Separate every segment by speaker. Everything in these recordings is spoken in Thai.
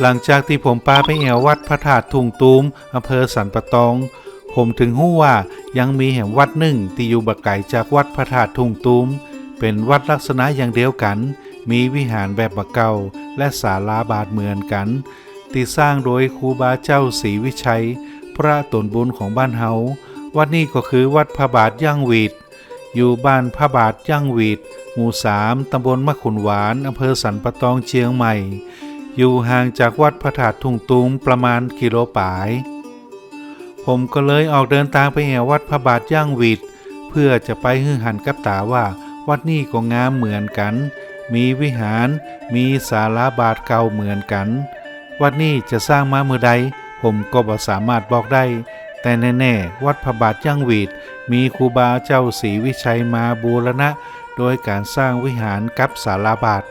Speaker 1: หลังจากที่ผมปาไปแอววัดพระธาตุทุงตูมอำเภอสันปะตอง ผมถึงหู้ว่ายังมีแห่งวัดหนึ่งที่อยู่บักไก่จากวัดพระธาตุทุงตูม เป็นวัดลักษณะอย่างเดียวกัน มีวิหารแบบบักเก่าและศาลาบาทเหมือนกันที่สร้างโดยครูบาเจ้าศรีวิชัย พระตนบุญของบ้านเฮาวัดนี้ก็คือวัดพระบาทย่างวีดอยู่บ้านพระบาทย่างวีดหมู่สามตำบลมะขุนหวานอำเภอสันปะตองเชียงใหม่ อยู่ห่างจากวัดพระธาตุทุ่งตูมประมาณกิโลป่าย ผมก็เลยออกเดินทางไปแอววัดพระบาทย่างวีดเพื่อจะไปฮือหันกับตาว่าวัดนี้ก็งามเหมือนกัน มีวิหาร มีศาลาบาทเก่าเหมือนกัน วัดนี้จะสร้างมาเมื่อใด ผมก็บ่สามารถบอกได้ แต่แน่ๆ วัดพระบาทย่างวีดมีครูบาเจ้าศรีวิชัยมาบูรณะ โดยการสร้างวิหารกับศาลาบาท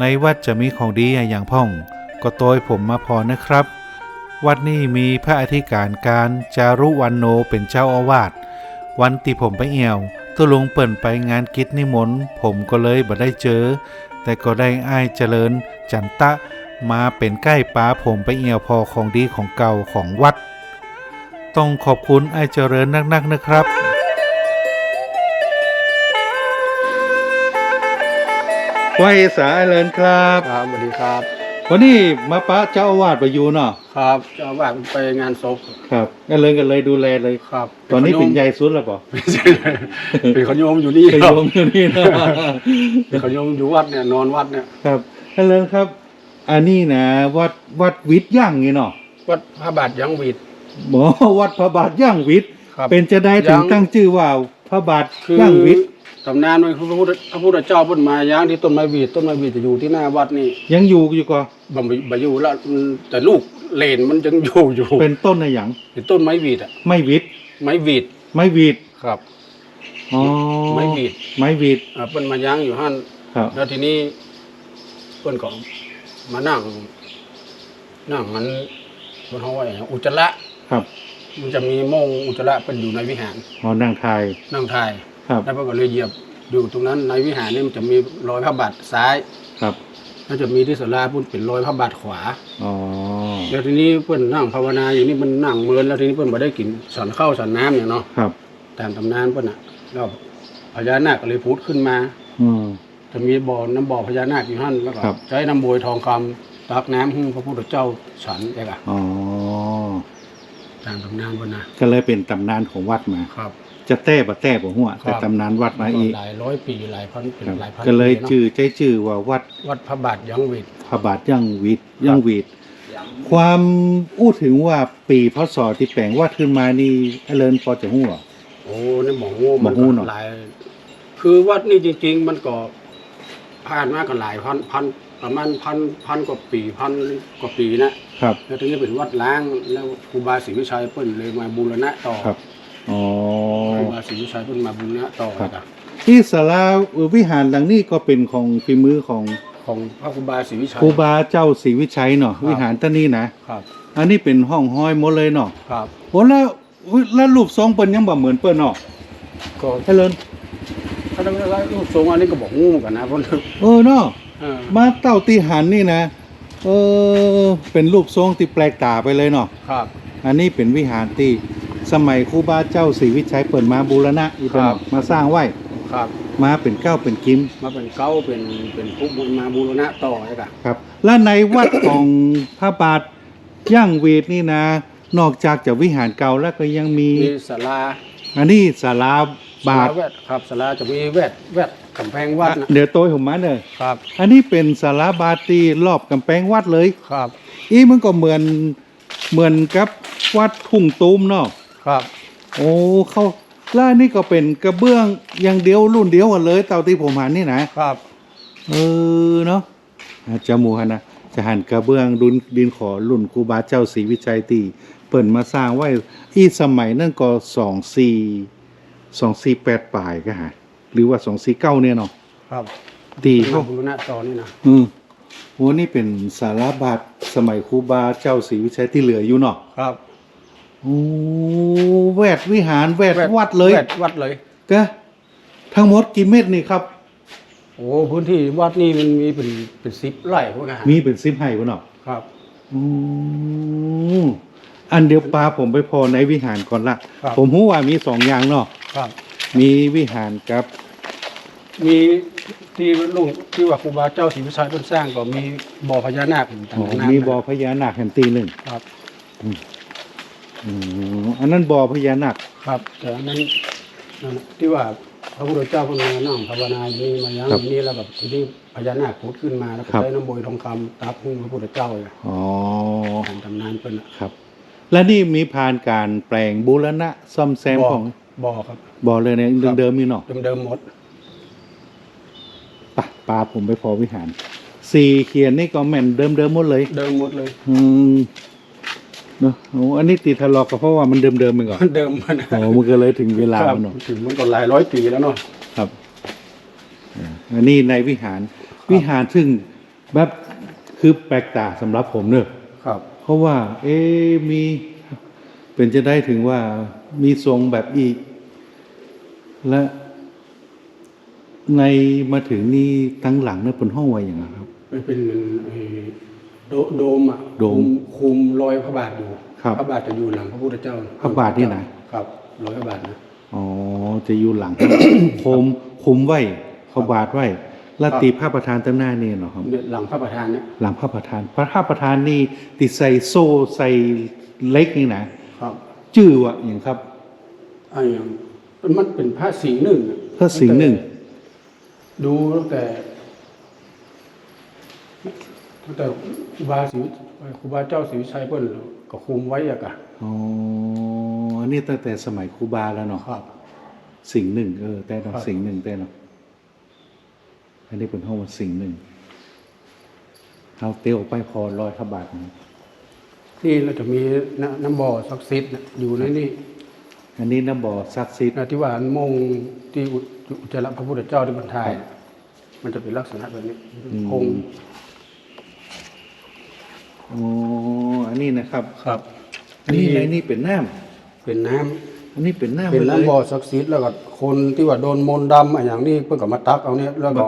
Speaker 1: ในวัดจะมีของดีอย่างพ่อง ก็โตยผมมาพอนะครับ วัดนี้มีพระอธิการการจารุวันโนเป็นเจ้าอาวาสวันที่ผมไปเอี่ยวตุลุงเปิ่นไปงานกิจนิมนต์ผมก็เลยบ่ได้เจอ แต่ก็ได้อ้ายเจริญ จันตะ มาเป็นใกล้ป้าผมไปเอี่ยวพอของดีของเก่าของวัด ต้องขอบคุณไอ้ายเจริญนักๆนะครับ ไว้สายเลินครับ
Speaker 2: ครับสวัสดีครับ
Speaker 1: วันนี้มาป้าเจ้าอาวาสไปอยู่เนาะ
Speaker 2: ครับเจ้าว่าไปงานศพ
Speaker 1: ครับก็เลยกันเลยดูแลเลย
Speaker 2: ครับ
Speaker 1: ตอนนี้เป็นใหญ่สุดแล้วป่ะ
Speaker 2: ไม่ใช่เป็นขโยมอยู่นี่
Speaker 1: เป็น
Speaker 2: ครับ
Speaker 1: โยมอยู่นี่เนาะ
Speaker 2: เป็นขโยมอยู่วัดเนี่ยนอนวัดเนี่ย
Speaker 1: ครับก็เลยครับ อันนี้นะวัดวัดวิทย์ย่างนี่เนาะ
Speaker 2: วัดพระบาทยังหวีด
Speaker 1: หมอวัดพระบาทย่างวิทย์
Speaker 2: ครับ
Speaker 1: เป็นจะได้ถึง
Speaker 2: ยัง
Speaker 1: ตั้งชื่อว่าพระบาท
Speaker 2: คือย่าง
Speaker 1: วิทย์
Speaker 2: ตำนานว่าพระพุทธพระพุทธเจ้าเพิ่นมาย่างที่ต้นไม้หวีดต้นไม้หวีดจะอยู่ที่หน้าวัดนี่
Speaker 1: ยังอยู่อยู่ก็
Speaker 2: บ่บ่บ่อยู่แล้วแต่ลูกเลนมันยังอยู่อยู่
Speaker 1: เป็นต้นอะไรอย่าง
Speaker 2: เป็นต้นไม้หวีดอะ
Speaker 1: ไม่วิทย์
Speaker 2: ไม้หวีด
Speaker 1: ไม่วิทย์
Speaker 2: ครับ
Speaker 1: อ๋อ
Speaker 2: ไม้หวีด
Speaker 1: ไม้วิทย์
Speaker 2: อ่าเพิ่นมาย่างอยู่หั่น
Speaker 1: ครับ
Speaker 2: แล้วทีนี้เพื่อนก็มานั่งนั่งมันบนห้องว่าอย่างอุจจาระ
Speaker 1: ครับ
Speaker 2: มันจะมีโมงอุจจาระเป็นอยู่ในวิหาร
Speaker 1: อ๋อนางไทย
Speaker 2: นั่งทาย
Speaker 1: ครับ
Speaker 2: แล้วเพื่อนก็เลยเหยียบอยู่ตรงนั้นในวิหารนี่มันจะมีรอยพระบาทซ้าย
Speaker 1: ครับ
Speaker 2: แล้วจะมีที่ศาลาพุ่นเป็นรอยพระบาทขวา
Speaker 1: อ๋อ
Speaker 2: แล้วทีนี้เพื่อนนั่งภาวนาอยู่นี่มันนั่งเมินแล้วทีนี้เพื่อนมาได้กินสอนข้าวสอนน้ำเนี่ยเนาะ
Speaker 1: ครับ
Speaker 2: ตามตำนานเพื่อนอะแล้วพญานาคก็เลยพูดขึ้นมา
Speaker 1: อืม
Speaker 2: จะมีบ่อน้ำบ่อพญานาคอยู่หั่นแล้วก็
Speaker 1: ครับ
Speaker 2: ใช้น้ำบวยทองคำตักน้ำให้พระพุทธเจ้าฉันใช่ปะ
Speaker 1: อ๋อ
Speaker 2: ตามตำนานบนนะ
Speaker 1: ก็เลยเป็นตำนานของวัดมา
Speaker 2: ครับ
Speaker 1: จะแต้บะแต้บ่หัว
Speaker 2: ครับ
Speaker 1: แต่ตำนานวัดมาอีก
Speaker 2: หลายร้อยปีหลายพันเป็น
Speaker 1: ครับ
Speaker 2: หลายพัน
Speaker 1: ก็เลย
Speaker 2: ปี
Speaker 1: ชื่อ
Speaker 2: นาะ
Speaker 1: ใจชื่อว่าวัด
Speaker 2: วัดพระบาทยังวิด
Speaker 1: พระบาทย่างวิทย์ย่างวีดความอู้ถึงว่าปีพศที่แปลงวัดขึ้นมานี่เอเลินพอจะหัว
Speaker 2: โอ้นี่หมองู
Speaker 1: หมองูเนอะ
Speaker 2: หลายคือวัดนี่จริง ๆ มันก็ผ่านมากันหลายพันพันประมาณพันพันกว่าปีพันกว่าปีนะครับแล้วทีนี้เป็นวัดล้างแล้วครูบาศรีวิชัยเปิ้นเลยมาบูรณะต่อ
Speaker 1: ครับอ๋อ
Speaker 2: ค รูบาศรีวิชัยเปิ้นมาบูรณะต่อ
Speaker 1: ครับ
Speaker 2: ครับ
Speaker 1: ที่ศาลาวิหารหลังนี้ก็เป็นของฝีมือของ
Speaker 2: ของพระครูบาศรีวิชัย
Speaker 1: ครูบาเจ้าศรีวิชัยเนาะ
Speaker 2: ครับ
Speaker 1: วิหารท่านนี้นะ
Speaker 2: ครับ
Speaker 1: อันนี้เป็นห้องห้อยหมดเลยเนาะ
Speaker 2: ครับ
Speaker 1: โอ้แล้วแล้วรูปทรงเปิ้นยังบ่เหมือนเปิ้นเนาะ
Speaker 2: ก็
Speaker 1: เอเลิน
Speaker 2: ถ้าได้ไล่รูปทรงอันนี้ก็บอกงูเหมือนกันนะเพราะ
Speaker 1: เออเนาะ
Speaker 2: เออ
Speaker 1: มาเต้าตีหันนี่นะ เออเป็นรูปทรงที่แปลกตาไปเลยเนาะ
Speaker 2: ครับ
Speaker 1: อันนี้เป็นวิหารที่ สมัยครูบาเจ้าศรีวิชัยเปิดมาบูรณะอีกแล้วมาสร้างไว้
Speaker 2: ครับ
Speaker 1: มาเป็นเก้าเป็นกิม
Speaker 2: มาเป็นเก้าเป็นเป็นผู้มาบูรณะต่อใช่ปะ
Speaker 1: ครับ และในวัด ของพระบาทย่างเวทนี่นะ นอกจากจะวิหารเก่าแล้วก็ยังมี
Speaker 2: มีศาลา
Speaker 1: อันนี้ศาลาบาท
Speaker 2: ศลแวดครับศาลาจะมีแวดแวดกำแพงวัดนะ
Speaker 1: เดี๋ยวโต้ยผมมาเนอะ
Speaker 2: ครับ
Speaker 1: อันนี้เป็นศาลาบาทที่รอบกำแพงวัดเลย
Speaker 2: ครับ
Speaker 1: อีมันก็เหมือนเหมือนกับวัดทุ่งตูมเนาะ
Speaker 2: ครับ
Speaker 1: โอ้เขาแล้วอันนี่ก็เป็นกระเบื้องอย่างเดียวรุ่นเดียวกันเลย เต่าที่ผมหันนี่นะครับเออเนาะอาจจะหมูหันนะจะหันกระเบื้องดุนดินขอรุ่นครูบาเจ้าศรีวิชัยตีเปิ่นมาสร้างไว้อีสมัยนั่นก็สองสี่สองสี่แปดปลายก็หาหรือว่าสองสี่เก้าเนี่ยเนาะ
Speaker 2: ครับ
Speaker 1: ตี
Speaker 2: มา
Speaker 1: เขา
Speaker 2: บูรณะต่อนี่นะ
Speaker 1: อืมโอ้นี่เป็นสาราบาทสมัยครูบาเจ้าศรีวิชัยที่เหลืออยู่เนาะ
Speaker 2: ครับ
Speaker 1: โอ้แวดวิหารแวดวัดเลย
Speaker 2: แวดวัดเลย
Speaker 1: ก็ทั้งหมดกี่เม็ดนี่ครับ
Speaker 2: โอ้พื้นที่วัดนี่มันมีเป็นเป็นสิบไร่พวกนั้น
Speaker 1: มีเป็นซิปให้บ่เนาะ
Speaker 2: ครับ
Speaker 1: อืมอันเดียวปลาผมไปพอในวิหารก่อนละ
Speaker 2: ครับ
Speaker 1: ผมรู้ว่ามีสองอย่างเนาะ
Speaker 2: ครับ
Speaker 1: มีวิหารกับ
Speaker 2: มีที่ลุงที่ว่าครูบาเจ้าศรีวิชัยเพิ่นสร้างก็มีบ่อพญานาคอยู่ตร
Speaker 1: อ๋อง
Speaker 2: นั้น
Speaker 1: มีบ่อพญานาคแห่งตีหนึ่ง
Speaker 2: ครับ
Speaker 1: อืมอันนั้นบ่อพญานาค
Speaker 2: ครับแต่อันนั้นนั่นน่ะที่ว่าพระพุทธเจ้าเพิ่นมานั่งภาวนาอยู่นี่มายัง
Speaker 1: ครับ
Speaker 2: นี่แล้วแบบทีนี้พญานาคพุดขึ้นมาแล้วก็
Speaker 1: ครับ
Speaker 2: ได้น้ำบวยทองคำตับหุ้งพระพุทธเจ้าเลย
Speaker 1: อ๋อ
Speaker 2: ตามตำนานเพิ่นน่ะ
Speaker 1: ครับ และนี่มีผ่านการแปลงบูรณะซ่อมแซม
Speaker 2: บ่อ
Speaker 1: ของ
Speaker 2: บ่อครับ
Speaker 1: บ่อเลยเนี่ย
Speaker 2: ครับ
Speaker 1: เดิมๆมีเนาะ
Speaker 2: เดิมๆหมด
Speaker 1: ปะปลาผมไปพอวิหารสี่เขียนนี่ก็แม่นเดิมๆหมดเลย
Speaker 2: เดิมหมดเลย
Speaker 1: อืม เนาะโอ้อันนี้ติดทะเลาะก็เพราะว่ามันเดิมๆไปก่อน
Speaker 2: เดิมมัน
Speaker 1: โอ้มันก็เลยถึงเวลา
Speaker 2: ครับ
Speaker 1: มันเนาะ
Speaker 2: ถึงมันก็หลายร้อยปีแล้วเนาะ
Speaker 1: ครับอ่าอันนี้ในวิหาร วิหารซึ่งแบบคือแปลกตาสำหรับผมเนอะ
Speaker 2: ครับ
Speaker 1: เพราะว่า เอ๊ะมี เป็นจะได้ถึงว่ามีทรงแบบอีก และในมาถึงนี่ทั้งหลังเนี่ยเป็นห้องไว้อย่างไรครับ
Speaker 2: มันเป็นไอ้โด โดมอะ
Speaker 1: โดม
Speaker 2: คุคุมรอยพระบาทอยู่
Speaker 1: ครับ
Speaker 2: พระบาทจะอยู่หลังพระพุทธเจ้า
Speaker 1: พระบาทนี่ไหน
Speaker 2: ครับรอยพระบาทนะ
Speaker 1: อ๋อจะอยู่หลังโคมคุมไว้เขาบาดไว้และตีพระประธานตั้งหน้านี่เนาะครับ
Speaker 2: เนี่ยหลังพระประธานเนี่ย
Speaker 1: หลังพระประธานพระประธานนี่ติดใส่โซ่ใส่เล็กนี่นะครับจื้อวะอย่างครับ
Speaker 2: ไอ้อย่างมันเป็นพระสิงห์หนึ่งอะ
Speaker 1: พระสิงห์หนึ่ง
Speaker 2: ดูตั้งแต่ ตั้งแต่ครูบาศรีครูบาเจ้าศรีวิชัยเพิ่นก็คุมไว้อะกะ
Speaker 1: อ๋ออันนี้ตั้งแต่สมัยครูบาแล้วเนาะ
Speaker 2: ครับ
Speaker 1: สิ่งหนึ่งเออแต่เนาะ
Speaker 2: ครับ
Speaker 1: สิ่งหนึ่งแต่เนาะอันนี้เป็นห้องว่าสิ่งหนึ่งเอาเตียวไปพอร้อยขบาทนะ
Speaker 2: นี่เราจะมีน้ำน้ำบ่อศักดิ์สิทธิ์น่ะอยู่ในนี่
Speaker 1: อันนี้น้ำบ่อศักดิ์สิทธิ์
Speaker 2: นะที่ว่าอันมงที่อุอุจจาระพระพุทธเจ้าที่บรรทายน่ะมันจะเป็นลักษณะแบบนี้คง
Speaker 1: อ๋ออันนี้นะครับ
Speaker 2: ครับ
Speaker 1: อันนี้ในนี่เป็นน้
Speaker 2: เป็นน้ำำ
Speaker 1: อันนี้เป็นน้ำ
Speaker 2: เป็น
Speaker 1: หมดลย
Speaker 2: น้ำบ่อศักดิ์สิทธิ์แล้วก็คนที่ว่าโดนมนต์ดำอะไรอย่างนี้เพิ่นก็มาตักเอาเนี่ยแล้วก็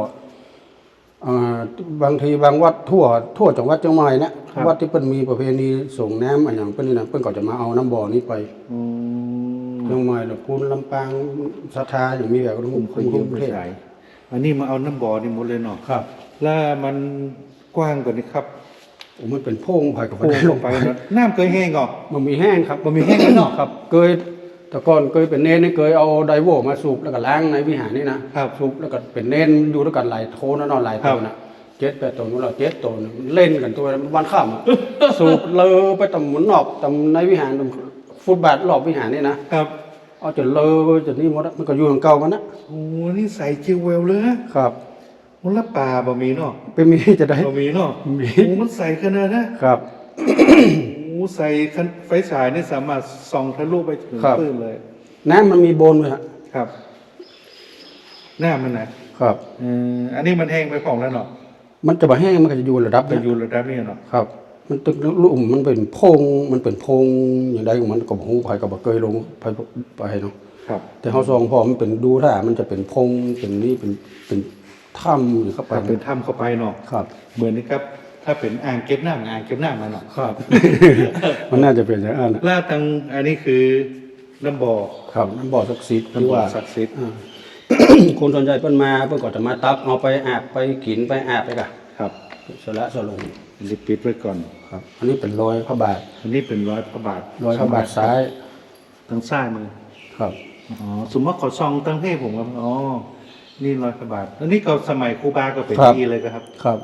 Speaker 2: อ่าบางทีบางวัดทั่วทั่วจังหวัดเชียงใหม่นะวัดที่เพิ่นมีประเพณีส่งน้ำอะไรอย่างเพิ่นนี่นะเพิ่นก็จะมาเอาน้ำบ่อนี้ไป
Speaker 1: อ๋อ
Speaker 2: เชียงใหม่แล้วพูนลำปางศรัทธาอย่างมีแบบ
Speaker 1: ผ
Speaker 2: คุ
Speaker 1: ม
Speaker 2: ม
Speaker 1: เค
Speaker 2: คุ
Speaker 1: ย
Speaker 2: ม
Speaker 1: ยืม
Speaker 2: ป
Speaker 1: ไประ
Speaker 2: เทศ
Speaker 1: ใช้อันนี้มาเอาน้ำบ่อนี่หมดเลยเนาะ
Speaker 2: ครับ
Speaker 1: แล้วมันกว้างกว่านี้ครับ
Speaker 2: โอ้มันเป็นโพรงไผ่กับ
Speaker 1: โค้งลงไปเนอะน้ำเคยแห้งก่อน
Speaker 2: มันมีแห้งครับ
Speaker 1: มันมีแห้งแล้วเนาะ
Speaker 2: ครับเคยแต่ก่อนเคยเป็นเนนนี่เคยเอาไดโวมาสูบแล้วก็ล้างในวิหารนี่นะครับสูบแล้วก็เป็นเนนอยู่ด้วยกันหลายโทนนอนหลายตัวนะเจ็ดแปดตัวนู้นเราเจ็ดตัวนึงเล่นกันตัววันข้ามอะสูบเลอไปตำหมุนนอกตำในวิหารตำฟุตบาทรอบวิหารนี่นะครับเอาจนเลอจนนี่หมดอะมันก็อยู่ของเก่ามันนะ
Speaker 1: โอ้นี่ใส่จิวเวลเลยนะครับ โอ้ละปลาบะมีเนาะ
Speaker 2: เป็นมีจะได้
Speaker 1: บะมีเนาะ
Speaker 2: มี
Speaker 1: โอ้มันใส่ขนาดนะครับ โอ้ใส่คันไฟฉายนี่สามารถส่องทะลุไปถึง
Speaker 2: ครับ
Speaker 1: พื้นเลย
Speaker 2: น้ำมันมีโบนเลยฮะ
Speaker 1: ครับ หน้ามันนะครับ เอออันนี้มันแห้งไปของแล้วเนาะ
Speaker 2: มันจะมาแห้งมันก็จะอยู่ระดับ
Speaker 1: จะ
Speaker 2: นี้
Speaker 1: อยู่ระดับนี้เนาะ
Speaker 2: ครับ มันตึกลุ่มมันเป็นโพรงมันเป็นโพรงอย่างใดของมันก็บหูไผก็บ่เคยลงไปไปเนาะ
Speaker 1: ครับ
Speaker 2: แต่เฮาซองพอมันเป็นดูถ้ามันจะเป็นโพรงเป็นนี่เป็นเป็น ถ้ำอยู่เข้าไป
Speaker 1: ถ้าเป็นถ้ำเข้าไปเนาะ
Speaker 2: ครับ
Speaker 1: เหมือนนะครับ ถ้าเป็นอ่างเก็บน้ำอ่างเก็บน้ำมาเนาะ
Speaker 2: ครับ มันน่าจะเป็นอย่างนั้นนะ
Speaker 1: แล้วทางอันนี้คือน้ำบ่อ
Speaker 2: ครับน้ำบ่อศักดิ์สิทธิ์ที่
Speaker 1: น้ำบ่อ
Speaker 2: ว่า
Speaker 1: ศักดิ์สิทธิ์
Speaker 2: อ่าคนส่วนใหญ่เพิ่นมาเพิ่นก็จะมาตักเอาไปอาบไปกินไปอาบไปกะ
Speaker 1: ครับ
Speaker 2: สละสลง
Speaker 1: รีบปิดไว้ก่อน
Speaker 2: ครับ อันนี้เป็นรอยพระบาท
Speaker 1: อันนี้เป็นร้อยพระบาท
Speaker 2: รอยพระบาทซ้าย
Speaker 1: ทางซ้ายมือ
Speaker 2: ครับ
Speaker 1: อ๋อสมมติขอซองตั้งเทพผมครับอ๋อ นี่ร้อยพระบาทอันนี้ก็สมัยครูบาก็เป็น
Speaker 2: ครับ
Speaker 1: ที่เลยครับ
Speaker 2: ครับ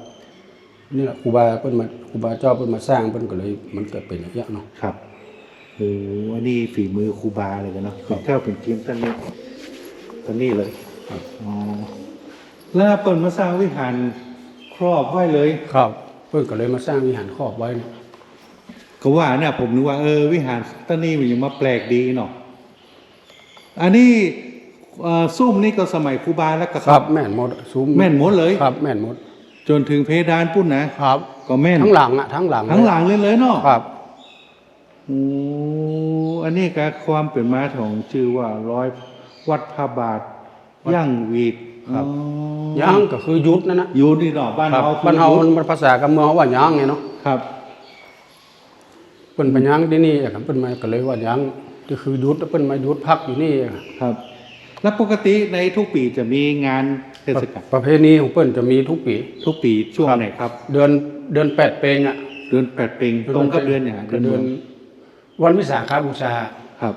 Speaker 2: นี่แหละครูบาเพิ่นมาครูบาเจ้าเพิ่นมาสร้างเพิ่นก็เลย มันเกิดเป็นอย่างเงี้ยเนาะ
Speaker 1: ครับโอ้อันนี้ฝีมือครูบาเลยกันเนาะเป็นแค่เป็นทีมตั้งนี้ตั้งนี้เลย
Speaker 2: ครับ
Speaker 1: อ๋อแล้วเปิดมาสร้างวิหารครอบไว้เลย
Speaker 2: ครับ เพิ่นก็เลยมาสร้างวิหารครอบไว้เนี่ย
Speaker 1: ก็ว่าเนี่ยผมนึกว่าเออวิหารตั้งนี้มันยังมาแปลกดีเนาะอันนี้เอ่อซุ้มนี่ก็สมัยครูบาแล้วก็
Speaker 2: ครับแม่นหมดซุ้ม
Speaker 1: แม่นหมดเลย
Speaker 2: ครับ แม่นหมด
Speaker 1: จนถึงเพดานปุ้นนะ
Speaker 2: ครับ
Speaker 1: ก็แม่น
Speaker 2: ทั้งหลังอะทั้งหลัง
Speaker 1: ทั้งหลังเลยเลยเนาะ
Speaker 2: ครับ
Speaker 1: โอ้อันนี้ก็ความเป็นมาของชื่อว่าร้อยวัดพระบาท
Speaker 2: วัด
Speaker 1: ย่างวีด
Speaker 2: ครับ
Speaker 1: อ๋อ
Speaker 2: ยังก็คือยุดนั่นนะ
Speaker 1: อยู่นี่เนาะบ้าน
Speaker 2: ครับ
Speaker 1: เฮาคือ
Speaker 2: บ้านเฮา
Speaker 1: ยุทธ
Speaker 2: มันภาษากับเมืองเขาว่ายังไงเนาะ
Speaker 1: ครับ
Speaker 2: เปิ้นไปยังที่นี่อะครับเปิ้นมาก็เลยว่ายังก็คือยุดแล้วเปิ้นมายุดพักอยู่นี่อะครับ
Speaker 1: ครับ แล้วปกติในทุกปีจะมีงานเทศกาล
Speaker 2: ประเพณีของเปิ้นจะมีทุกปี
Speaker 1: ทุกปีช่วงไหนครับ
Speaker 2: เดือนเดือนแปดเปงอะ
Speaker 1: เดือนแปดเป็งตรงกับเดือนอย่าง
Speaker 2: ก็เดือนวันวิสาขบูชา
Speaker 1: ครับ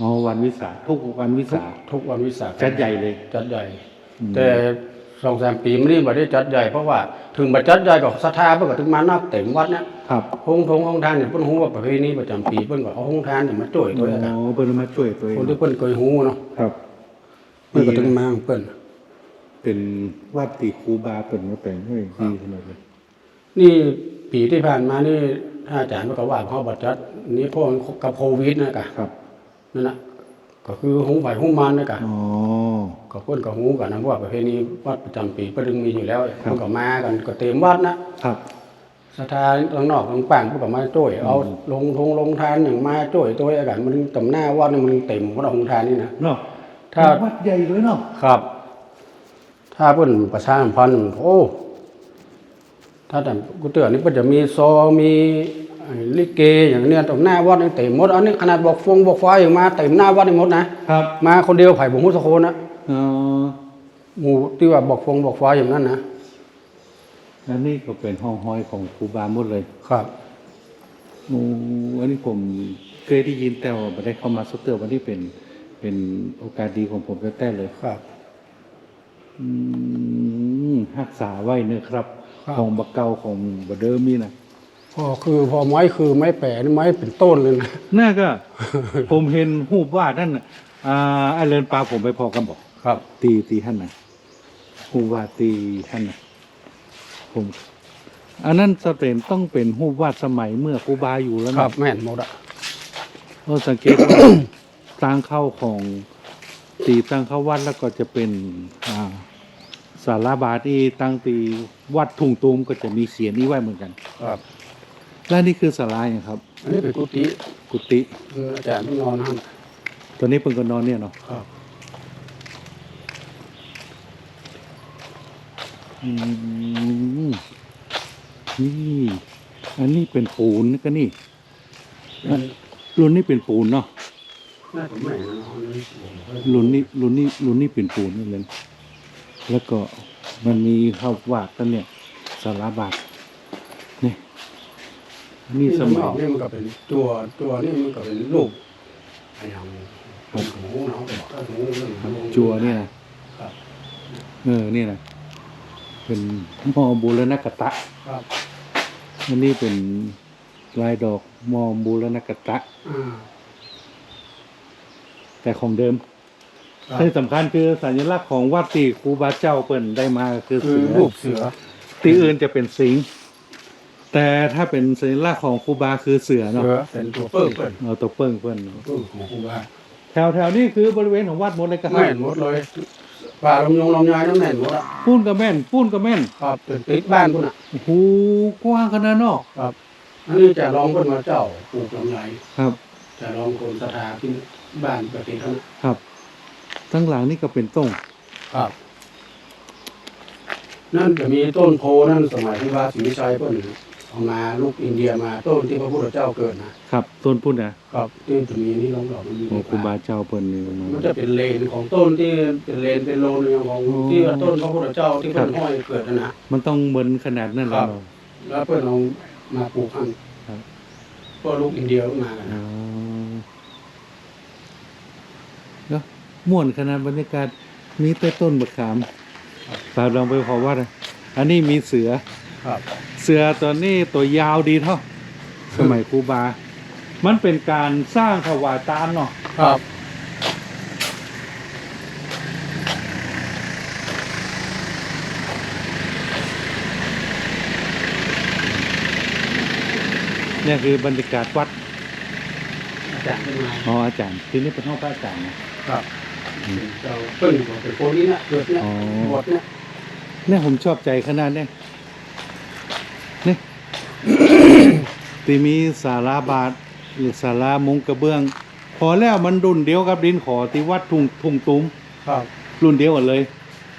Speaker 1: อ๋อวันวิสาขทุกวันวิสาข
Speaker 2: ทุกวันวิสาข
Speaker 1: จัดใหญ่เลย
Speaker 2: จัดใหญ่
Speaker 1: อืม
Speaker 2: แต่ สองสามปีมานี่บ่ได้จัดใหญ่เพราะว่าถึงบ่จัดใหญ่ก็ศรัทธาเพิ่นก็ถึงมานักเต็มวัดเนี่ย
Speaker 1: ครับ
Speaker 2: หงทงหงทานเนี่ยเพิ่นฮู้ว่าประเพณีประจำปีเพิ่นก็เอาหงทานเนี่ยมาช่วย
Speaker 1: อ๋
Speaker 2: ตัวเอง
Speaker 1: อเพิ่นมาช่วยตัวเอง
Speaker 2: คนที่เพิ่นเคยฮู้เนาะ
Speaker 1: ครับ
Speaker 2: เพิ่นก็ถึงมาของเพิ่น
Speaker 1: เป็นวัดติครูบาเป็นมาแต่งให้ดีขนาดเลย
Speaker 2: นี่ปีที่ผ่านมานี่ท่านอาจารย์ก็ว่าเขาบ่จัดนี่เพราะมันกับโควิดนะกะ
Speaker 1: ครับ
Speaker 2: นั่นน่ะก็คือหงไฟหงมันนะกะ
Speaker 1: อ๋อ
Speaker 2: ก็เพิ่นก็ฮู้กันนะว่าประเพณีวัดประจำปีเพิ่นถึงมีอยู่แล้ว
Speaker 1: ครับ
Speaker 2: เพิ่นก็มากันก็เต็มวัดนะครับ สถานทางนอกทางป่างเพิ่นก็มาช่วยเอาลงทงลงทานอย่างมาช่วยตัวอากันมันตำหน้าวัดนี่มันเต็มวัดลงทานนี่นะ
Speaker 1: เนาะ
Speaker 2: ถ้า
Speaker 1: วัดใหญ่เลยเนาะ
Speaker 2: ครับ ถ้าเพิ่นประชาสัมพันธ์โอ้ ถ้าแต่กูเตือนนี่เพิ่นจะมีซอมีไอ้ลิเกอย่างเนี้ยตรงหน้าวัดนี่เต็มหมดอันนี้ขนาดบอกฟงบอกฟ้าอย่างมาเต็มหน้าวัดนี่หมดนะครับ มาคนเดียวไผ่บ่ฮู้สักคนนะ
Speaker 1: อ๋อ
Speaker 2: หมู่ที่ว่าบอกฟงบอกฟ้าอย่างนั้นนะ
Speaker 1: อันนี้ก็เป็นห้องห้อยของครูบาหมดเลย
Speaker 2: ครับ
Speaker 1: โอ้อันนี้ผมเคยได้ยินแต่ว่าไม่ได้เข้ามาสกเตอร์วันนี้เป็นเป็นโอกาสดีของผมแท้ๆเลย
Speaker 2: ครับ
Speaker 1: อืมรักษาไว้เนอะครับ
Speaker 2: ครับ
Speaker 1: ของบักเก่าของบเดิมนี่นะ
Speaker 2: พอคือพอไม้คือไม้แปะนี่ไม้เป็นต้นเลยนะ
Speaker 1: น่าก็ ผมเห็นรูปวาดนั่นน่ะอ่าไอเลินปลาผมไปพอกันบอก
Speaker 2: ครับ
Speaker 1: ตีตีท่านนะรูปวาดตีท่านนะผมอันนั้นสเตนต้องเป็นรูปวาดสมัยเมื่อครูบาอยู่แล้ว
Speaker 2: ครั
Speaker 1: นะ
Speaker 2: บแม่นหมดอะ
Speaker 1: เราสังเกตว่าตั้งเข้าของตีตั้งเข้าวัดแล้วก็จะเป็นอ่าสาราบาทที่ตั้งตีวัดทุ่งตูมก็จะมีเขียนนี้ไว้เหมือนกัน
Speaker 2: ครับ
Speaker 1: และนี่คือสาราอย่างครับ
Speaker 2: อันนี้เป็นกุฏิ
Speaker 1: กุฏิ
Speaker 2: คืออาจารย์ที่นอนนั่น
Speaker 1: ตอนนี้เพิ่งก็นอนเนี่ยเนาะ
Speaker 2: ครับ
Speaker 1: อืม นี่อันนี้เป็นปูนก็นี่อะรุ่นนี้เป็นปูนเนาะ
Speaker 2: น่าจะไม่นะอันนี้
Speaker 1: รุ่นนี้รุ่นนี้รุ่นนี้เป็นปูนนี่เลยแล้วก็มันมีข้าววาดกันเนี่ยสาราบาทนี่นี่สมัย
Speaker 2: นี่มันก็เป็นตัวตัวนี่มันก็เป็นรูปไอ้ยังเป็นหูเนาะบอกถ้าหูเรื่องหู
Speaker 1: จัวเนี่ยนะครับเออนี่นะ เป็นมอบูรณกตะ
Speaker 2: ครับ
Speaker 1: อันนี้เป็นลายดอกมอบูรณกตะ
Speaker 2: อ่า
Speaker 1: แต่ของเดิม
Speaker 2: ครับ
Speaker 1: ที่สำคัญคือสัญลักษณ์ของวัดที่ครูบาเจ้าเปิ่นได้มาคือ
Speaker 2: คือ
Speaker 1: เสือ
Speaker 2: รูปเสือ
Speaker 1: ที่อื่นจะเป็นสิงห์แต่ถ้าเป็นสัญลักษณ์ของครูบาคือเสือเนาะ
Speaker 2: เสือเป็นตัวเปิ้ลเปิ้ล
Speaker 1: เอาตัวเปิ้งเปิ้ล
Speaker 2: เปิ้ลของครูบา
Speaker 1: แถวแถวนี้คือบริเวณของวัดหมดเลยก็ครั
Speaker 2: แม่
Speaker 1: บ
Speaker 2: นหมดเลย ป่าลำยงลำยายนั่นแม่นหมดอะ
Speaker 1: ปูนก็แม่นปูนก็แม่น
Speaker 2: ครับเป็นติดบ้านพุ่นอะ
Speaker 1: โอ้โหกว้างขนาดเนาะ
Speaker 2: ครับอันนี้จะลองเพิ่นมาเจ้าปลูกลำไย
Speaker 1: ครับ
Speaker 2: จะลองคนสถาที่บ้านปกติเท่านั้น
Speaker 1: ครับ ทั้งหลังนี่ก็เป็นต้ง
Speaker 2: ครับ นั่นจะมีต้นโพนั่นสมัยที่ว่าศรีวิชัยเพิ่น เอามาลูกอินเดียมาต้นที่พระพุทธเจ้าเกิดนะครับ
Speaker 1: ต้นพุ่นนะครับ
Speaker 2: ที่จะมีนี่ลองดอกมันมี
Speaker 1: โอ้ครูบาเจ้าเปิ้นนี่มา
Speaker 2: มันจะเป็นเลนของต้นที่เป็นเลนเป็นโลนอย่างของ
Speaker 1: อ๋อ
Speaker 2: ที่ว่าต้นพระพุทธเจ้าที่เพิ่นห้อยเกิดนั่นนะ
Speaker 1: มันต้องเหมือนขนาดนั้น
Speaker 2: ครั
Speaker 1: แล้ว
Speaker 2: บ
Speaker 1: เนาะ
Speaker 2: แล้วเพิ่นเอามาปลูกให้
Speaker 1: ครับ
Speaker 2: พวกลูกอินเดียก็มากัน
Speaker 1: อ๋
Speaker 2: นะ
Speaker 1: อแล้วม่วนขนาดบรรยากาศมีแต่ต้นมะขามตามลองไปขอวัดอะอันนี้มีเสือ
Speaker 2: ครับ
Speaker 1: เสือตัวนี้ตัวยาวดีเท่าสมัยครูบา มันเป็นการสร้างถวายตามเนาะ
Speaker 2: ครับ
Speaker 1: เนี่ยคือบรรยากาศวัด
Speaker 2: อาจารย์ขึ้นมา
Speaker 1: อ๋ออาจารย์ที่นี่เป็นห้องพระอาจารย์นะครับ
Speaker 2: เจ้าเปิ้ลก็เป็นคนนี้นะเกิดเนี่ย
Speaker 1: อ๋อ
Speaker 2: บวชเนี่ย
Speaker 1: เนี่ยผมชอบใจขนาดเนี่ยเนี่ยที่มีสาราบาทหรือสารามุงกระเบื้องพอแล้วมันรุ่นเดียวกับดินขอที่วัดทุ่งทุ่งตุ้ม
Speaker 2: ครับ
Speaker 1: รุ่นเดียวกันเลย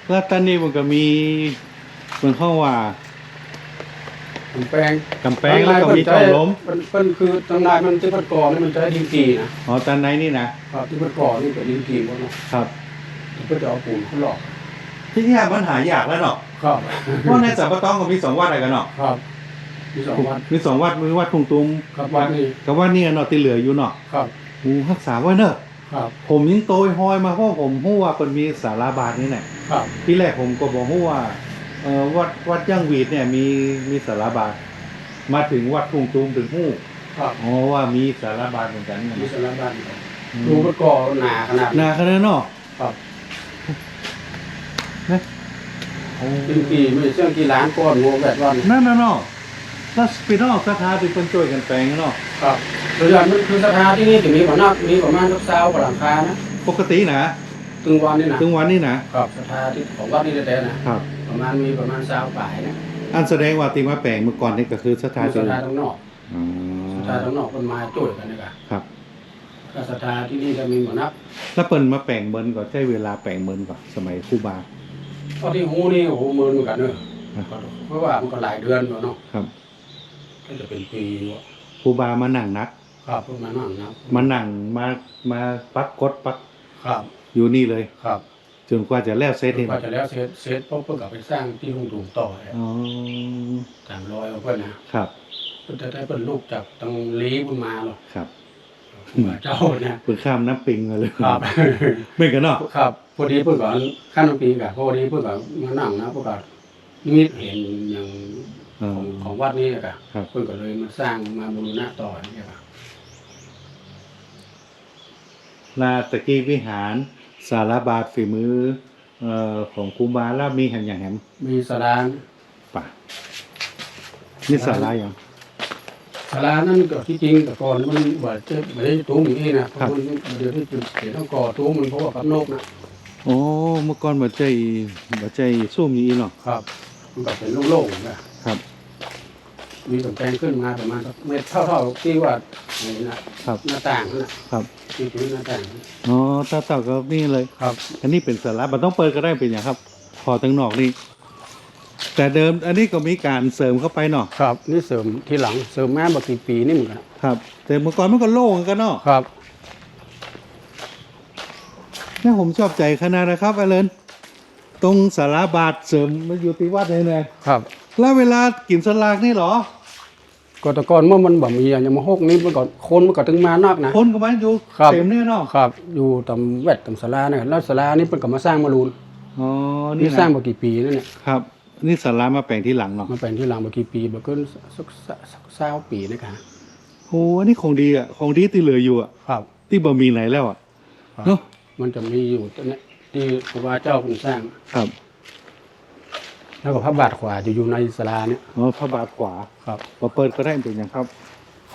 Speaker 1: แล้วตอนนี้มันก็มีเหมือนข้อว่า
Speaker 2: ผมแปลง
Speaker 1: กำแพงแล้วก็มีช่องลม
Speaker 2: มันเป็นคือทางนายมันที่มันก่อนี่มันจะดินกีนะ
Speaker 1: อ๋อตอนไหนนี่นะครับ
Speaker 2: ที่มันก่อนี่เป็นดินกีหมดเนาะ
Speaker 1: ครับ
Speaker 2: เพื่อจะเอาปูนเขาหลอก
Speaker 1: ที่นี่มันหายากแล้วเนาะ
Speaker 2: ครับ
Speaker 1: เพราะในสัมปะตองก็มีสองวัดอะไรกันเนาะ
Speaker 2: ครับ มีสองวัด
Speaker 1: มีสองวัดมีวัดทุงตุม
Speaker 2: ครับวัดนี้
Speaker 1: กับวัดนี่เนาะที่เหลืออยู่เนาะ
Speaker 2: ครับ
Speaker 1: อูรักษาไว้เนอะ
Speaker 2: ครับ
Speaker 1: ผมยิ่งโตยหอยมาเพราะผมหู้ว่ามันมีสาราบาทนี่แหละ
Speaker 2: ครับ
Speaker 1: ที่แรกผมก็บอกหู้ว่าเออวัดวัดย่างหวีดเนี่ยมีมีสาราบาทมาถึงวัดทุงตุมถึงหู้
Speaker 2: ครับ
Speaker 1: อ๋อว่ามีสาราบาทเหมือนกัน
Speaker 2: มี
Speaker 1: นะ
Speaker 2: สารบัญดูมันก่อหนาขนาด
Speaker 1: นาขนาดเนาะ
Speaker 2: ครับ
Speaker 1: นะโอ้
Speaker 2: ดินกีไม่ใช่เชื่องกีร้านก้อนงูแบบว่านี่
Speaker 1: นั่นน่ะเนาะ แล้วสปีนอลสถาที่คนช่วยกันแปลงเนาะ
Speaker 2: ครับโดยเฉพาะมันคือสถานที่นี่ถึงมีกว่านักมีประมาณสักเศร้ากว่าหลังคานะ
Speaker 1: ปกตินะ
Speaker 2: ตึงวันนี่นะ
Speaker 1: ถึงวันนี้นะ ครับ
Speaker 2: สถานที่ของวัดนี่แท้ๆนะครับ ประมาณมีประมาณเศร้าป่ายนะ
Speaker 1: อันแสดงว่าตีมาแปลงเมื่อก่อนนี่ก็คือสถา
Speaker 2: มีส
Speaker 1: ที่
Speaker 2: ถานข้างนอก
Speaker 1: อ๋อ
Speaker 2: สถานข้างนอกเป็นไม้จุ่ยกันนะครับ
Speaker 1: ครับ
Speaker 2: ถ้าสถานที่นี่จะมีกว่านัก
Speaker 1: แล้วเปิ่นมาแปลงเมินก่อนใช้เวลาแปลงเมินก่อนสมัยครูบา
Speaker 2: ตอนที่หูนี่โอ้โหหมือนเหมือนกันเนอะ
Speaker 1: ครับ
Speaker 2: เพราะว่ามันก็หลายเดือนแล้วเนาะ
Speaker 1: ครับ
Speaker 2: ก็จะเป็นปีอยู่อะ
Speaker 1: ครูบามานั่งนัก
Speaker 2: ครับเพิ่งมานั่งนับ
Speaker 1: มานั่งมามาปักกดปัก
Speaker 2: ครับ
Speaker 1: อยู่นี่เลย
Speaker 2: ครับ
Speaker 1: จนกว่าจะแล้วเสร็จนี่
Speaker 2: กว่าจะแล้วเสร็จเสร็จปุ๊บเพิ่งกลับไปสร้างที่ลุงตู่ต่อเลย
Speaker 1: อ๋อ
Speaker 2: ตามรอยเอาเพื่อนนะครับ เพื่อจะได้เป็นลูกจากตังลีบุญมาหรอก
Speaker 1: ครับ
Speaker 2: มาเจ้าเนี่ย
Speaker 1: เปิดข้ามน้ำปิงมาเลย
Speaker 2: ครับ
Speaker 1: ไม่กันเนาะ
Speaker 2: ครับพอดีเพื่อนก่อนขั้นำปีกับพอดีเพื่อนก่อนมานั่งนะเพื่อนก่อนนิมิตเห็นอย่าง
Speaker 1: อ๋อ
Speaker 2: ของของวัดนี้อะค่ะ
Speaker 1: ครับ
Speaker 2: เพื่อนก็เลยมาสร้างมาบูรณะต่ออย่างเงี้ยค่ะ
Speaker 1: ลาตะกี้วิหารสารบาทฝีมือเอ่อของครูบาแล้วมีแห่งอย่างแหม
Speaker 2: มีสารา
Speaker 1: ป่ะนี่สาราอย่าง
Speaker 2: สารานั่นก็ที่จริงแต่ก่อนมันบ่จะไม่ได้ตุ้มอย่างนี้นะเพราะมันเดี๋ยวที่จุดเดี๋ยวต้องก่อตุ้มมันเพราะว่ากับนกนะ
Speaker 1: โอ้เมื่อก่อนบ่ใจบ่ใจสู้มีอีเนาะ
Speaker 2: ครับ มันก็เป็นโล่งๆนะครับ มีกำแพงขึ้นมาประมาณสักเมตรเท่าๆที่ว่าไอ้นะครับหน้าต่างนั่นนะครับ ที่ถือหน้าต่าง
Speaker 1: อ๋อตาเต่าก็นี่เลย
Speaker 2: ครับ
Speaker 1: อันนี้เป็นสาระมันต้องเปิดก็ได้เป็นอย่างครับ พอตั้งนอกนี่ แต่เดิมอันนี้ก็มีการเสริมเข้าไปเนาะ
Speaker 2: ครับ นี่เสริมทีหลังเสริมแม่บกี่ปีนี่เหมือนกัน
Speaker 1: ครับ แต่เมื่อก่อนมันก็โล่งกันเนาะ
Speaker 2: ครับ
Speaker 1: เนี่ยผมชอบใจขนาดนะครับอเลนตรงสาราบาทเสริมมาอยู่ที่วัดเลยเนี่ย
Speaker 2: ครับ
Speaker 1: แล้วเวลากินสลากนี่เหรอ
Speaker 2: ก็แต่ก่อนเมื่อมันแบบมีอย่างมาหกนี่มันก่อนคนมันก็ถึงมานอกนะ
Speaker 1: คนก็มันอยู่
Speaker 2: ครับ
Speaker 1: เต็มเนี่ยเนาะ
Speaker 2: ครับ อยู่ตำแวดตำสาราเนี่ยแล้วสารานี่เป็นก็มาสร้างมารูน
Speaker 1: อ๋อ
Speaker 2: นี่
Speaker 1: นี่
Speaker 2: สร้าง
Speaker 1: นะ
Speaker 2: มากี่ปีแล้วเนี่ย
Speaker 1: ครับ นี่สารามาแปลงที่หลังเนาะ
Speaker 2: มาเป็นที่หลังมากี่ปีมาขึ้นสักสักสักเศร้าปีนะครับ
Speaker 1: โอ้อันนี้ของดีอะของดีที่เหลืออยู่อะ
Speaker 2: ครับ
Speaker 1: ที่บ่มีไหนแล้วอะ
Speaker 2: ครับ
Speaker 1: เนาะ
Speaker 2: มันจะมีอยู่ตรงเนี้ยที่ครูบาเจ้าคุณสร้าง
Speaker 1: ครับ
Speaker 2: แล้วก็พระบาทขวาจะอยู่ในสลาเนี่ย
Speaker 1: อ๋อพระบาทขวา
Speaker 2: ครับ
Speaker 1: พอเปิดก็ได้เป็นอย่างครับ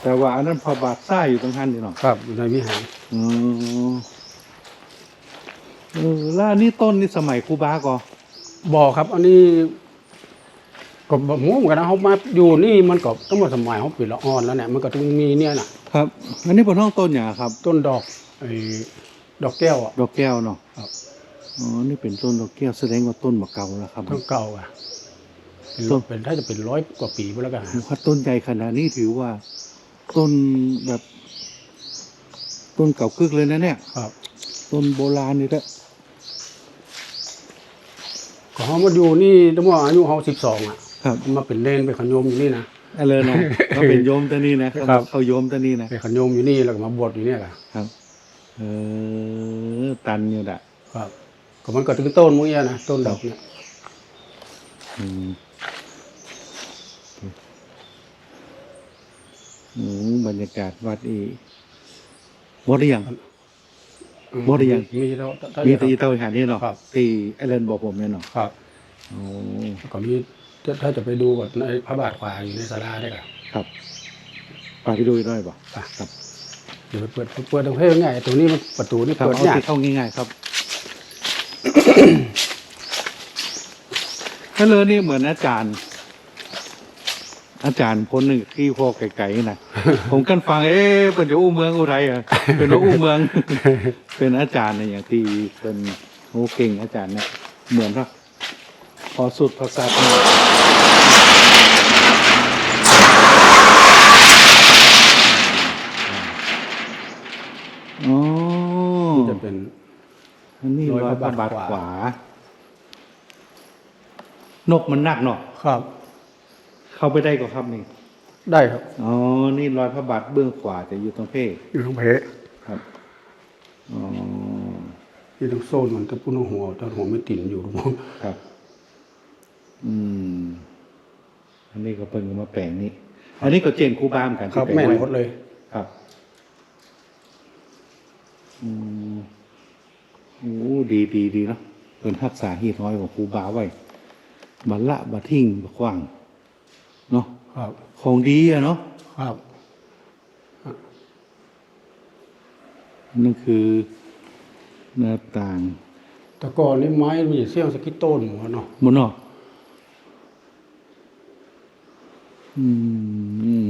Speaker 1: แต่ว่าอันนั้นพระบาทซ้ายอยู่ตรงหันนี่เนาะ
Speaker 2: ครับอยู่ในวิหาร
Speaker 1: อ๋อเออแล้วอันนี้ต้นนี่สมัยครูบาก่อ
Speaker 2: บอกครับ อันนี้ก็บอกงูเหมือนกันนะเขามาอยู่นี่มันก็ต้องมาสมัยเขาปิดละอ่อนแล้วเนี่ยมันก็ถึงมีเนี่ยน่ะ
Speaker 1: ครับ อันนี้เป็นห้องต้นอย่างครับ
Speaker 2: ต้นดอกไอ้ดอกแก้วอะ
Speaker 1: ดอกแก้วเนาะ
Speaker 2: ครับ
Speaker 1: อ๋อ นี่เป็นต้นดอกแก้วแสดงว่าต้นมะเก่าแล้วครับ
Speaker 2: ต้นเก่าอะเป็น
Speaker 1: ต้น
Speaker 2: เป็นถ้าจะเป็นร้อยกว่าปีไปแล้วกัน
Speaker 1: ถ้าต้นใหญ่ขนาดนี้ถือว่า ต้นแบบ ต้นเก่ากึกเลยนะเนี่ย
Speaker 2: ครับ
Speaker 1: ต้นโบราณนี่แหละ
Speaker 2: ก็เขามาอยู่นี่ตั้งแต่อายุเขาสิบสองอะ
Speaker 1: ครับ
Speaker 2: มาเป็นเลนเป็นขยมอยู่นี่นะ
Speaker 1: อะไรเนาะก็เป็นโยมตัวนี้นะครับเขาโยมตัวนี้นะ
Speaker 2: เป็นขยมอยู่นี่แล้วก็มาบวชอยู่เนี่ยค่ะ
Speaker 1: ครับ เออตันอยู่ดะ
Speaker 2: ครับ ก็มันก็ถึงต้นมุ้ยอะนะต้นดอกเนี่ย
Speaker 1: อืมอืมบรรยากาศวัดอีหมดหรือยังหมดหรือยัง
Speaker 2: มีแล้วถ้า
Speaker 1: มีตีเตาหานี่เนาะ
Speaker 2: ครับ
Speaker 1: ตีไอเลนบอกผมเนี่ยเนาะ
Speaker 2: ครับ
Speaker 1: โอ้
Speaker 2: ก็มีถ้าถ้าจะไปดูก่อนในพระบาทขวาอยู่ในศาลาได้ค่ะ
Speaker 1: ครับไปไปดูอีกหน่อยป่ะครับ
Speaker 2: เดี๋ยวเปิดเปิดตรงเพลงง่ายตรงนี้มันประตูนี่เปิด
Speaker 1: เอา
Speaker 2: ยาก
Speaker 1: เข้าง่ายๆครับ ถ้าเลยนี่เหมือนอาจารย์ อาจารย์คนหนึ่งที่พอไก่ๆนะผมกันฟังเอ๊ะเป็นจะอู้เมืองอุไรอะเป็นว่าอู้เมือง เป็นอาจารย์เนี่ยอย่างที่เป็นโอ้เก่งอาจารย์เนี่ยเหมือนครับพอสุดภาษาไทยอ๋อ
Speaker 2: นี่จะเป็น
Speaker 1: อันนี้
Speaker 2: ร้
Speaker 1: ร้
Speaker 2: อ
Speaker 1: อย ย
Speaker 2: พ
Speaker 1: พ
Speaker 2: ระ
Speaker 1: ระ
Speaker 2: บา
Speaker 1: บา
Speaker 2: ท
Speaker 1: ท
Speaker 2: ขวา
Speaker 1: ขวา นกมันหนักเนาะ
Speaker 2: ครับ
Speaker 1: เข้าไปได้ก็ครับนี่
Speaker 2: ได้ครับ
Speaker 1: อ๋อ นี่รอยพระบาทเบื้องขวาจะอยู่ตรงเพศ
Speaker 2: อยู่ทั้งเพะ
Speaker 1: ครับ อ๋อ
Speaker 2: อยู่ทั้งโซนมันแต่ปุ้นหัวแต่หัวไม่ติ่นอยู่ตรงนั้น
Speaker 1: ครับ อืม อันนี้ก็เพิ่งเอามาแปลงนี่ อันนี้ก็เจนครูบามกัน
Speaker 2: ครับ
Speaker 1: ที่ปล
Speaker 2: แม่
Speaker 1: ง
Speaker 2: น
Speaker 1: ไว้
Speaker 2: หมดเลย
Speaker 1: ครับ อืม โอ้ดีดีดีเนาะเป็นทักษะฮีดน้อยของครูบาไว้บัลละบัทิ้งบะขวางเนาะ
Speaker 2: ครับ
Speaker 1: ของดีอะเนาะ
Speaker 2: ครับ
Speaker 1: นั่นคือหน้าต่าง
Speaker 2: แต่ก่อนนี่ไม้มันจะเสี่ยงสกกิต้นหมดเนาะ
Speaker 1: มันเนาะอืม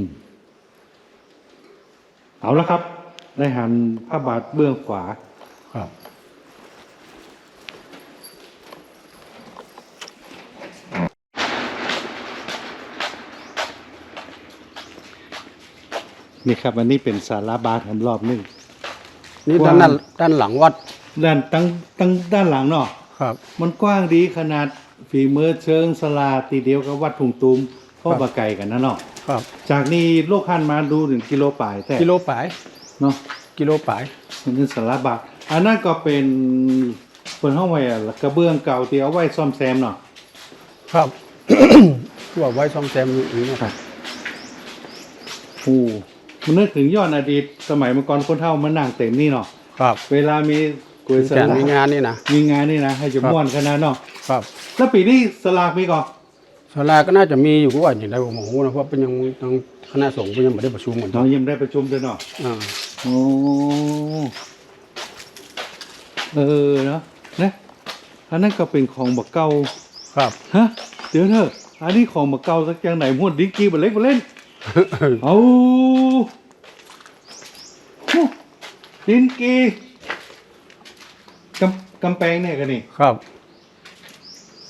Speaker 1: เอาละครับ ได้หันพระบาทเบื้องขวา นี่ครับอันนี้เป็นสาราบาทแถมรอบหนึง
Speaker 2: นี่
Speaker 1: กว้า
Speaker 2: ด้างนนั้นด้านหลังวัด
Speaker 1: ด้านตั้งตั้งด้านหลังเนาะ
Speaker 2: ครับ
Speaker 1: มันกว้างดีขนาดฝีมือเชิงสลาตีเดียวกับวัดถุงตูมพ่อ
Speaker 2: ครับ
Speaker 1: บะไก่กันนะเนาะ
Speaker 2: ครับ
Speaker 1: จากนี้โลกหันมาดูถึงกิโลป่ายแต่
Speaker 2: กิโลปลาย
Speaker 1: เนาะ
Speaker 2: กิโลปลาย
Speaker 1: มันเป็นสารบาทอันนั้นก็เป็นเปิดห้องไว้อะกระเบื้องเก่าที่เอาไว้ซ่อมแซมเนาะ
Speaker 2: ครับ ว่าไว้ซ่อมแซมอยู่อย่างนี้ครับ
Speaker 1: โอ้ มันนึกถึงย้อนอดีตสมัยเมื่อก่อนคนเฒ่ามานั่งเต็มนี่เนาะ
Speaker 2: ครับ
Speaker 1: เวลามีกวยส
Speaker 2: จะ
Speaker 1: ลาก
Speaker 2: มีงานนี่นะ
Speaker 1: มีงานนี่นะให้จะ
Speaker 2: ครับ
Speaker 1: ม่วนขนาดเนาะ
Speaker 2: ครับ
Speaker 1: แล้วปีนี้สลากมีก่อน
Speaker 2: ศาลาก็น่าจะมีอยู่ก็ว่าอย่างไรผมโหนะเพราะเป็นยังทางคณะสงฆ์เป็นยังไม่ได้ประชุมกัน
Speaker 1: น้องยังได้ประชุมด้วยเนาะ
Speaker 2: อ่า
Speaker 1: โอ้เออเนาะนะอันนั้นก็เป็นของบักเก่า
Speaker 2: ครับ
Speaker 1: ฮะเดี๋ยวเถอะอันนี้ของบักเก่าสักอย่างไหนม้วนดิ้งกี้บัเล็กบัเล่น เอาโอ้ดินกีกำกำแพงเนี่ยกันนี่
Speaker 2: ครับ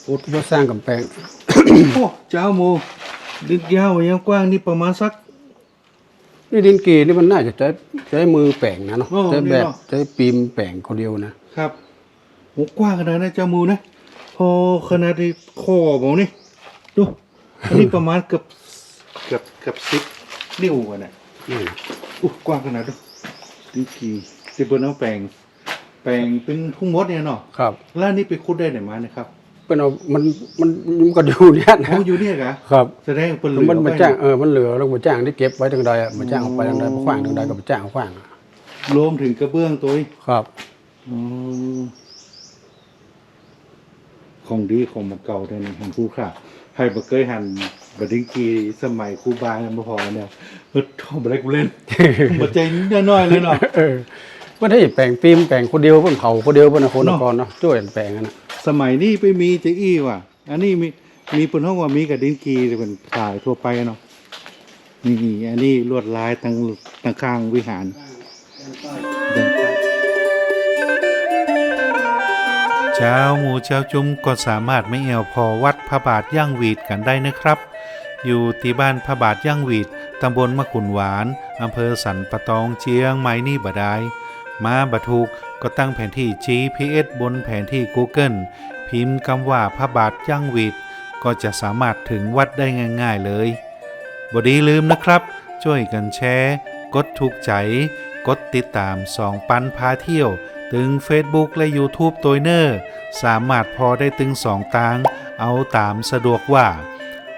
Speaker 2: อุดเพื่อสร้างกำแพง
Speaker 1: โอ้เจ้าโมดินยาวยังกว้างนี่ประมาณสัก
Speaker 2: นี่ดินกีนี่มันน่าจะใช้ใช้มือแปลงนะเนาะ
Speaker 1: อ๋อ
Speaker 2: ใช้
Speaker 1: นี่
Speaker 2: แบบ
Speaker 1: เนาะ
Speaker 2: ใช้ปีมแปลงคนเดียวนะครับ
Speaker 1: โอ้กว้างขนาดนั้นเจ้ามูนะพอขนาดที่คอผมนี่ดูอันนี้ประมาณเกือบ เกือบเกือบสิบนิ้วกันนะ
Speaker 2: นี่นะ
Speaker 1: อู้กว้างขนาดดูดินกีที่บนเอาแปลง แปลงเป็นทุ่งมดเนี่ยเนาะ
Speaker 2: ครับ
Speaker 1: แล้วอันนี่ไปคุดได้ไหนมานะครับ
Speaker 2: เป็นเอามันมันมันก็อยู่เนี่ยนะ
Speaker 1: เขาอยู่เนี่ยกะ
Speaker 2: ครับ
Speaker 1: แสดงเป็นเหลื
Speaker 2: มัน
Speaker 1: อ
Speaker 2: มา
Speaker 1: ไว้
Speaker 2: จ้างเออมันเหลือแล้วมาจ้างที่เก็บไว้ทางใดอะมาจ้างออกไปทางใดมาขว้างทางใดก็มาจ้างเอาขว้างอะ
Speaker 1: รวมถึงกระเบื้องตัวนี้
Speaker 2: ครับ
Speaker 1: อ๋อของดีของมาเก่าได้ในของครูค่ะ ใครบ่เคยหันบดิงกีสมัยครูบายังบ่พอเนี่ยเฮ็ดทอบ่ได้กูเล่นบ่ใจน้อยๆเลยเนาะ
Speaker 2: เออเพื่อนให้แปลงฟิล์มแปลงคนเดียวเพื่อนเผาคนเดียวเพื่อนนะคน
Speaker 1: เนาะ
Speaker 2: นครเนาะช่วยกันแปลงกันนะ
Speaker 1: สมัยนี้ไปมีจะอี้ว่ะ อันนี้มีมีเปิ้นฮ้องว่ามีกับดิงกีแต่เป็นขายทั่วไปเนาะนี่อันนี้ลวดลายทางทางข้างวิหาร
Speaker 3: เจ้าหมูเจ้าจุ้มก็สามารถไม่แอวพอวัดพระบาทย่างวีดกันได้นะครับ อยู่ที่บ้านพระบาทย่างวีดตำบลมะขุนหวานอำเภอสันปะตองเจียงไม้นี่บดายมาบรรทุกก็ตั้งแผนที่ GPS บนแผนที่ Google พิมพ์คำว่าพระบาทย่างวีดก็จะสามารถถึงวัดได้ง่าย ๆเลยบดีลืมนะครับ ช่วยกันแชร์ กดถูกใจ กดติดตามสองปันพาเที่ยว ถึง Facebook และ YouTube ตัวเนอร์สามารถพอได้ถึงสองตางเอาตามสะดวกว่า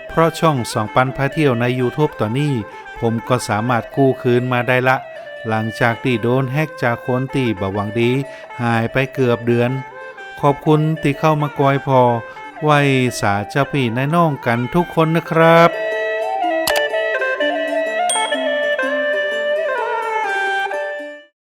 Speaker 3: เพราะช่องสองปันพาเที่ยวใน YouTube ตอนนี้ ผมก็สามารถกู้คืนมาได้ละ หลังจากที่โดนแฮกจากคนตีบหวังดี หายไปเกือบเดือน ขอบคุณที่เข้ามากอยพอ ไว้สาเจ้าพี่นายน้องกันทุกคนนะครับ